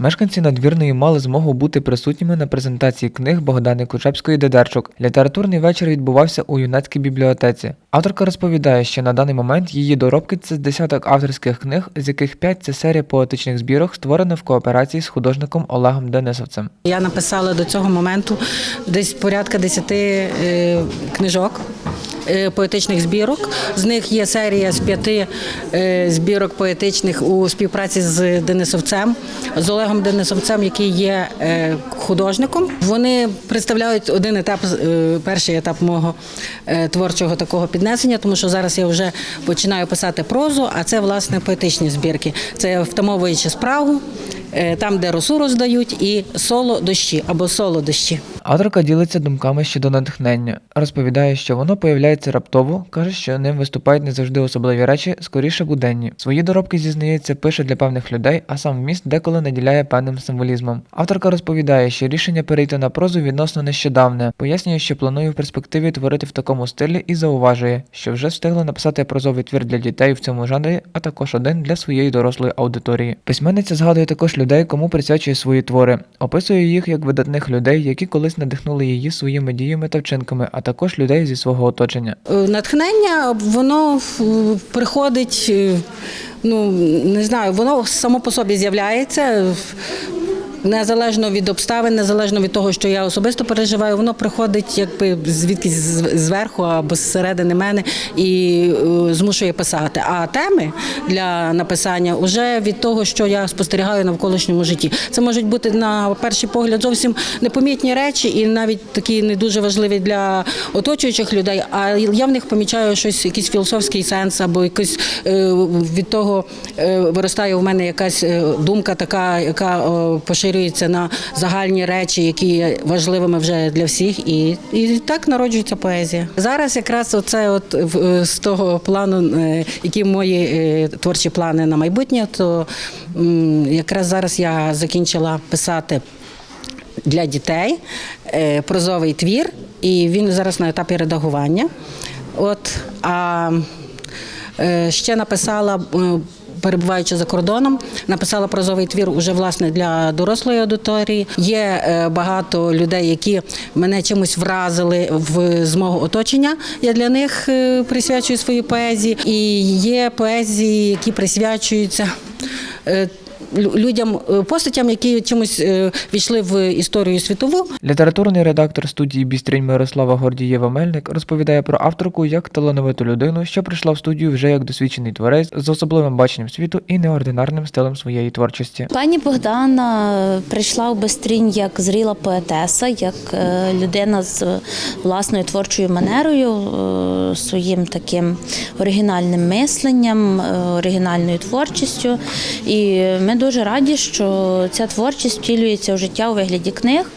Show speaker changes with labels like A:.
A: Мешканці надвірної мали змогу бути присутніми на презентації книг Богдани Кучепської Дедерчук. Літературний вечір відбувався у юнацькій бібліотеці. Авторка розповідає, що на даний момент її доробки це з десяток авторських книг, з яких п'ять це серія поетичних збірок, створена в кооперації з художником Олегом Денисовцем.
B: Я написала до цього моменту десь порядка 10 е, книжок. Е, Поетичних збірок. З них є серія з п'яти е, збірок поетичних у співпраці з Денисовцем, з Олегом Денисовцем, який є е, художником. Вони представляють один етап, перший етап мого творчого такого піднесення, тому що зараз я вже починаю писати прозу, а це власне поетичні збірки. Це втамовуючи справу, там, де росу роздають, і соло дощі або соло дощі.
A: Авторка ділиться думками щодо натхнення. Розповідає, що воно появляється раптово, каже, що ним виступають не завжди особливі речі, скоріше буденні. Свої доробки зізнається, пише для певних людей, а сам вміст деколи наділяє певним символізмом. Авторка розповідає, що рішення перейти на прозу відносно нещодавне. Пояснює, що планує в перспективі творити в такому стилі і зауважує, що вже встигла написати прозовий твір для дітей в цьому жанрі, а також один для своєї дорослої аудиторії. Письменниця згадує також людей, кому присвячує свої твори, описує їх як видатних людей, які колись надихнули її своїми діями та вчинками, а також людей зі свого оточення.
B: Е, Натхнення воно е, приходить, е, ну не знаю, воно само по собі з'являється. Незалежно від обставин, незалежно від того, що я особисто переживаю, воно приходить якби звідкись зверху або зсередини мене і е, змушує писати. А теми для написання вже від того, що я спостерігаю на навколишньому житті. Це можуть бути на перший погляд зовсім непомітні речі, і навіть такі не дуже важливі для оточуючих людей. А я в них помічаю щось, якийсь філософський сенс, або якось е, від того е, виростає у мене якась думка, така, яка е, поширюється на загальні речі, які є важливими вже для всіх, і, і так народжується поезія. Зараз якраз оце от е, з того плану, е, які мої е, творчі плани на майбутнє, то якраз зараз я закінчила писати для дітей прозовий твір, і він зараз на етапі редагування. От, а ще написала. Перебуваючи за кордоном, написала прозовий твір уже власне для дорослої аудиторії. Є е, багато людей, які мене чимось вразили в з мого оточення. Я для них е, присвячую свої поезії. І є поезії, які присвячуються е, людям, е, постатям, які чимось е, війшли в історію світову.
A: Літературний редактор студії Бістрінь Мирослава Гордієва Мельник розповідає про авторку як талановиту людину, що прийшла в студію вже як досвідчений творець з особливим баченням світу і неординарним стилем своєї творчості.
C: Пані Богдана прийшла у Бестрінь як зріла поетеса, як е, людина з власною творчою манерою, своїм таким оригінальним мисленням, оригінальною творчістю. І ми дуже раді, що ця творчість втілюється у життя у вигляді книг.